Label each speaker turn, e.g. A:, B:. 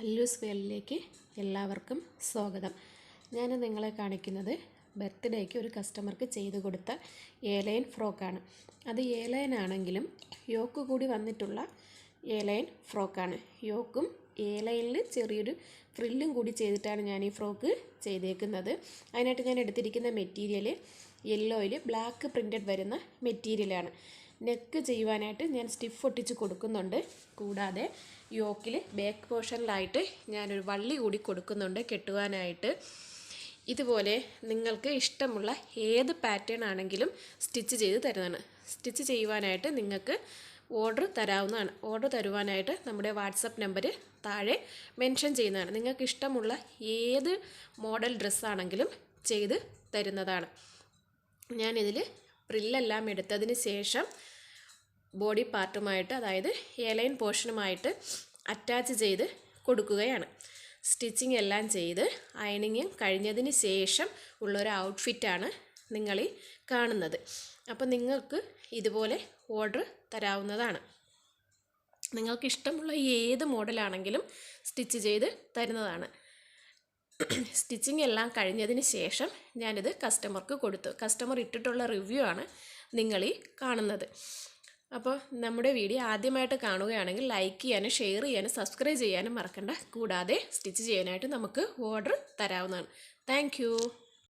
A: അല്ലൂസ് വേളിലേക്ക് എല്ലാവർക്കും സ്വാഗതം. ഞാൻ നിങ്ങളെ കാണിക്കുന്നത് ബർത്ത്ഡേക്ക് ഒരു കസ്റ്റമർക്ക് ചെയ്തു കൊടുത്ത ഏലയൻ ഫ്രോക്കാണ്. അത് ഏലയൻ ആണെങ്കിലും യോക്ക് കൂടി വന്നിട്ടുള്ള ഏലയൻ ഫ്രോക്കാണ്. യോക്കും ഏലയനിൽ ചെറിയൊരു ഫ്രില്ലും കൂടി ചെയ്തിട്ടാണ് ഞാൻ ഈ ഫ്രോക്ക് ചെയ്തേക്കുന്നത്. അതിനായിട്ട് ഞാൻ എടുത്തിരിക്കുന്ന മെറ്റീരിയൽ യെല്ലോയിൽ ബ്ലാക്ക് പ്രിന്റഡ് വരുന്ന മെറ്റീരിയലാണ്. നെക്ക് ചെയ്യുവാനായിട്ട് ഞാൻ സ്റ്റിഫ് ഒട്ടിച്ച് കൊടുക്കുന്നുണ്ട്. കൂടാതെ യോക്കിൽ ബാക്ക് പോർഷനിലായിട്ട് ഞാനൊരു വള്ളി കൂടി കൊടുക്കുന്നുണ്ട് കെട്ടുവാനായിട്ട്. ഇതുപോലെ നിങ്ങൾക്ക് ഇഷ്ടമുള്ള ഏത് പാറ്റേൺ ആണെങ്കിലും സ്റ്റിച്ച് ചെയ്ത് തരുന്നതാണ്. സ്റ്റിച്ച് ചെയ്യുവാനായിട്ട് നിങ്ങൾക്ക് ഓർഡർ തരാവുന്നതാണ്. ഓർഡർ തരുവാനായിട്ട് നമ്മുടെ വാട്സപ്പ് നമ്പർ താഴെ മെൻഷൻ ചെയ്യുന്നതാണ്. നിങ്ങൾക്ക് ഇഷ്ടമുള്ള ഏത് മോഡൽ ഡ്രസ്സാണെങ്കിലും ചെയ്ത് തരുന്നതാണ്. ഞാനിതിൽ പ്രില്ലെല്ലാം എടുത്തതിന് ശേഷം ബോഡി പാർട്ടുമായിട്ട് അതായത് എലൈൻ പോർഷനുമായിട്ട് അറ്റാച്ച് ചെയ്ത് കൊടുക്കുകയാണ്. സ്റ്റിച്ചിങ് എല്ലാം ചെയ്ത് അയണിങ് കഴിഞ്ഞതിന് ശേഷം ഉള്ളൊരു ഔട്ട്ഫിറ്റാണ് നിങ്ങളീ കാണുന്നത്. അപ്പോൾ നിങ്ങൾക്ക് ഇതുപോലെ ഓർഡർ തരാവുന്നതാണ്. നിങ്ങൾക്ക് ഇഷ്ടമുള്ള ഏത് മോഡലാണെങ്കിലും സ്റ്റിച്ച് ചെയ്ത് തരുന്നതാണ്. സ്റ്റിച്ചിങ് എല്ലാം കഴിഞ്ഞതിന് ശേഷം ഞാനിത് കസ്റ്റമർക്ക് കൊടുത്തു. കസ്റ്റമർ ഇട്ടിട്ടുള്ള റിവ്യൂ ആണ് നിങ്ങളീ കാണുന്നത്. അപ്പോൾ നമ്മുടെ വീഡിയോ ആദ്യമായിട്ട് കാണുകയാണെങ്കിൽ ലൈക്ക് ചെയ്യാനും ഷെയർ ചെയ്യാനും സബ്സ്ക്രൈബ് ചെയ്യാനും മറക്കണ്ട. കൂടാതെ സ്റ്റിച്ച് ചെയ്യാനായിട്ട് നമുക്ക് ഓർഡർ തരാവുന്നതാണ്. താങ്ക്